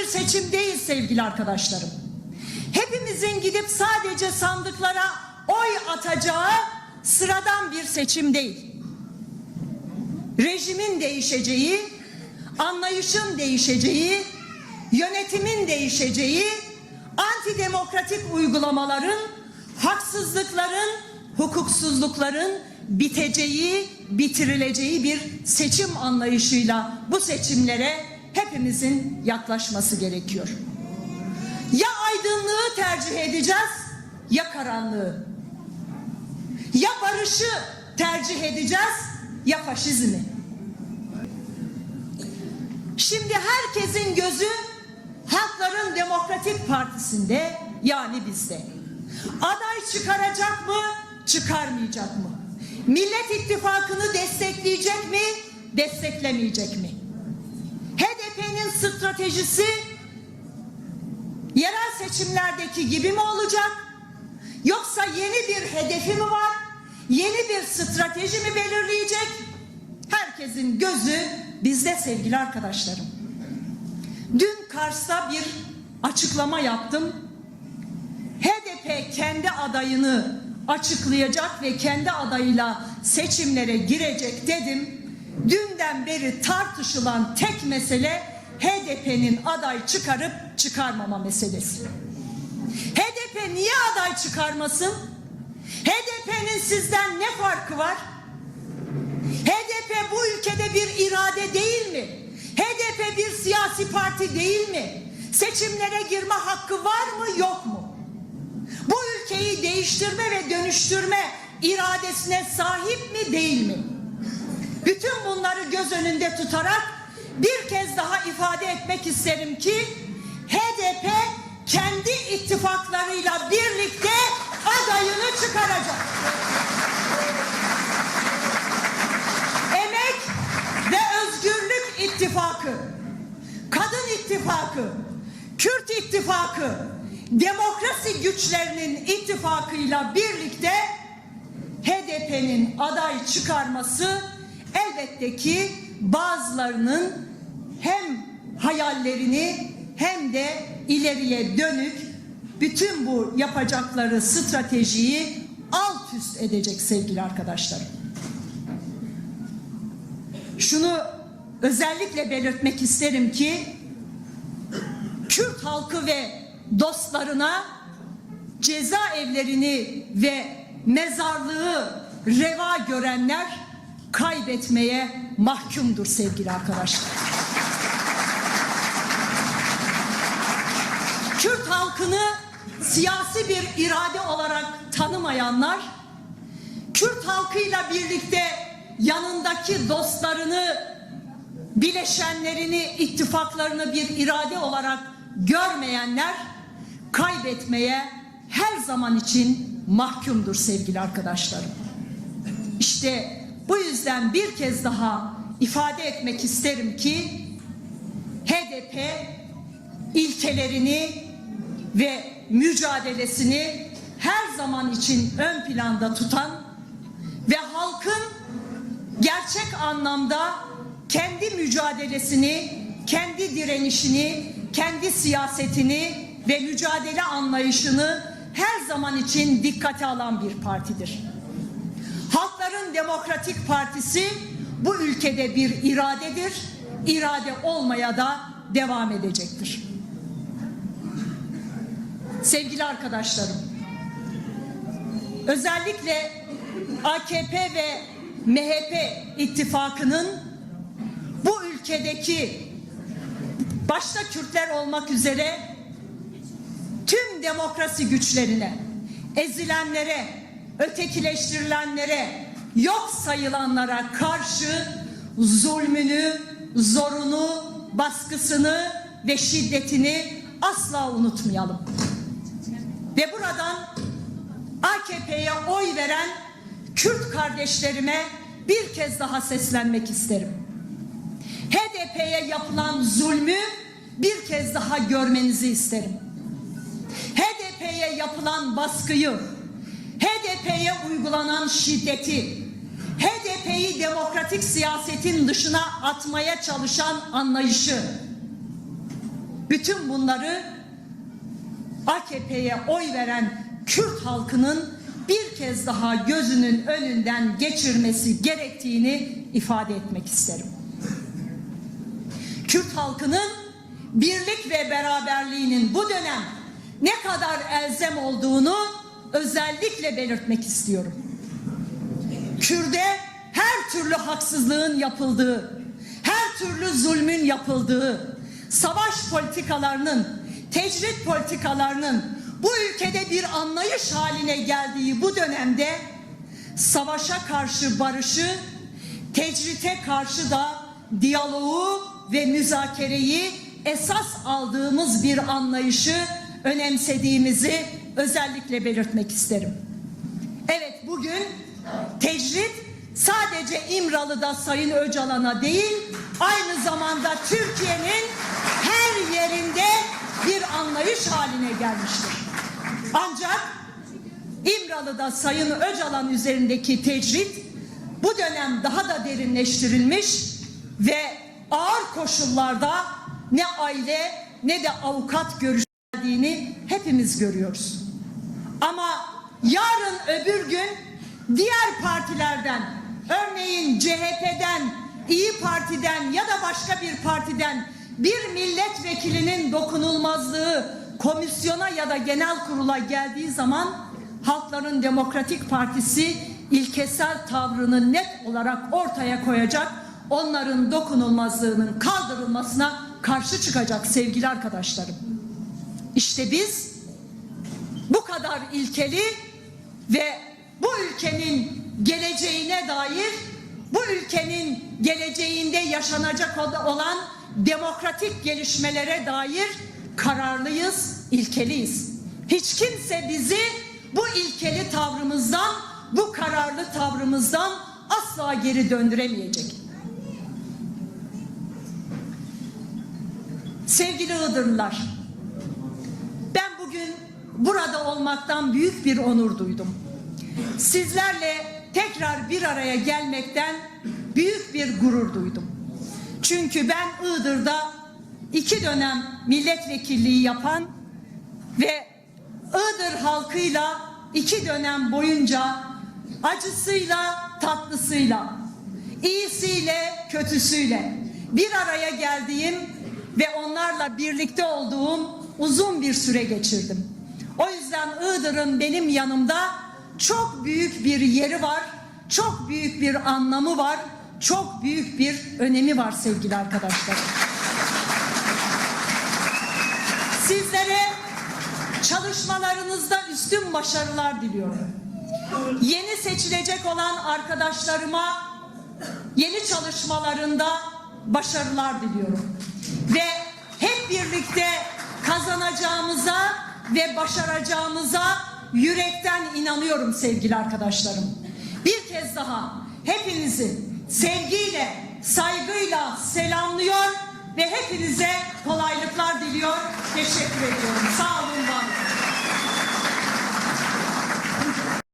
bir seçim değil sevgili arkadaşlarım. Hepimizin gidip sadece sandıklara oy atacağı sıradan bir seçim değil. Rejimin değişeceği, anlayışın değişeceği, yönetimin değişeceği, antidemokratik uygulamaların, haksızlıkların, hukuksuzlukların biteceği, bitirileceği bir seçim anlayışıyla bu seçimlere hepimizin yaklaşması gerekiyor. Ya aydınlığı tercih edeceğiz ya karanlığı. Ya barışı tercih edeceğiz ya faşizmi. Şimdi herkesin gözü Halkların Demokratik Partisi'nde yani bizde. Aday çıkaracak mı, çıkarmayacak mı? Millet İttifakı'nı destekleyecek mi, desteklemeyecek mi? HDP'nin stratejisi yerel seçimlerdeki gibi mi olacak? Yoksa yeni bir hedefi mi var? Yeni bir strateji mi belirleyecek? Herkesin gözü bizde sevgili arkadaşlarım. Dün Kars'ta bir açıklama yaptım. HDP kendi adayını açıklayacak ve kendi adayıyla seçimlere girecek dedim. Dünden beri tartışılan tek mesele HDP'nin aday çıkarıp çıkarmama meselesi. HDP niye aday çıkarmasın? HDP'nin sizden ne farkı var? HDP bu ülkede bir irade değil mi? HDP bir siyasi parti değil mi? Seçimlere girme hakkı var mı yok mu? Bu ülkeyi değiştirme ve dönüştürme iradesine sahip mi değil mi? Bütün bunları göz önünde tutarak bir kez daha ifade etmek isterim ki HDP kendi ittifaklarıyla birlikte adayını çıkaracak. Emek ve Özgürlük İttifakı, Kadın İttifakı, Kürt İttifakı, demokrasi güçlerinin ittifakıyla birlikte HDP'nin aday çıkarması elbette ki bazılarının hem hayallerini hem de ileriye dönük bütün bu yapacakları stratejiyi alt üst edecek sevgili arkadaşlarım. Şunu özellikle belirtmek isterim ki Kürt halkı ve dostlarına cezaevlerini ve mezarlığı reva görenler kaybetmeye mahkumdur sevgili arkadaşlar. Kürt halkını siyasi bir irade olarak tanımayanlar, Kürt halkıyla birlikte yanındaki dostlarını, bileşenlerini, ittifaklarını bir irade olarak görmeyenler kaybetmeye her zaman için mahkumdur sevgili arkadaşlarım. İşte bu yüzden bir kez daha ifade etmek isterim ki HDP ilkelerini ve mücadelesini her zaman için ön planda tutan ve halkın gerçek anlamda kendi mücadelesini, kendi direnişini, kendi siyasetini ve mücadele anlayışını her zaman için dikkate alan bir partidir. Demokratik Partisi bu ülkede bir iradedir. İrade olmaya da devam edecektir. Sevgili arkadaşlarım, özellikle AKP ve MHP ittifakının bu ülkedeki başta Kürtler olmak üzere tüm demokrasi güçlerine, ezilenlere, ötekileştirilenlere, yok sayılanlara karşı zulmünü, zorunu, baskısını ve şiddetini asla unutmayalım. Ve buradan AKP'ye oy veren Kürt kardeşlerime bir kez daha seslenmek isterim. HDP'ye yapılan zulmü bir kez daha görmenizi isterim. HDP'ye yapılan baskıyı, HDP'ye uygulanan şiddeti, HDP'yi demokratik siyasetin dışına atmaya çalışan anlayışı bütün bunları AKP'ye oy veren Kürt halkının bir kez daha gözünün önünden geçirmesi gerektiğini ifade etmek isterim. Kürt halkının birlik ve beraberliğinin bu dönem ne kadar elzem olduğunu özellikle belirtmek istiyorum. Kürde her türlü haksızlığın yapıldığı, her türlü zulmün yapıldığı, savaş politikalarının, tecrit politikalarının bu ülkede bir anlayış haline geldiği bu dönemde savaşa karşı barışı, tecrite karşı da diyaloğu ve müzakereyi esas aldığımız bir anlayışı önemsediğimizi özellikle belirtmek isterim. Evet bugün tecrit sadece İmralı'da Sayın Öcalan'a değil aynı zamanda Türkiye'nin her yerinde bir anlayış haline gelmiştir. Ancak İmralı'da Sayın Öcalan üzerindeki tecrit bu dönem daha da derinleştirilmiş ve ağır koşullarda ne aile ne de avukat görüşüldiğini hepimiz görüyoruz. Ama yarın öbür gün diğer partilerden örneğin CHP'den, İyi Parti'den ya da başka bir partiden bir milletvekilinin dokunulmazlığı komisyona ya da genel kurula geldiği zaman Halkların Demokratik Partisi ilkesel tavrını net olarak ortaya koyacak. Onların dokunulmazlığının kaldırılmasına karşı çıkacak sevgili arkadaşlarım. İşte biz bu kadar ilkeli ve bu ülkenin geleceğine dair bu ülkenin geleceğinde yaşanacak olan demokratik gelişmelere dair kararlıyız, ilkeliyiz. Hiç kimse bizi bu ilkeli tavrımızdan, bu kararlı tavrımızdan asla geri döndüremeyecek. Sevgili Iğdırlılar, bugün burada olmaktan büyük bir onur duydum. Sizlerle tekrar bir araya gelmekten büyük bir gurur duydum. Çünkü ben Iğdır'da iki dönem milletvekilliği yapan ve Iğdır halkıyla iki dönem boyunca acısıyla tatlısıyla, iyisiyle kötüsüyle bir araya geldiğim ve onlarla birlikte olduğum uzun bir süre geçirdim. O yüzden Iğdır'ın benim yanımda çok büyük bir yeri var, çok büyük bir anlamı var, çok büyük bir önemi var sevgili arkadaşlar. Sizlere çalışmalarınızda üstün başarılar diliyorum. Yeni seçilecek olan arkadaşlarıma yeni çalışmalarında başarılar diliyorum. Ve hep birlikte kazanacağımıza ve başaracağımıza yürekten inanıyorum sevgili arkadaşlarım. Bir kez daha hepinizi sevgiyle, saygıyla selamlıyor ve hepinize kolaylıklar diliyor. Teşekkür ediyorum. Sağ olun, var olun.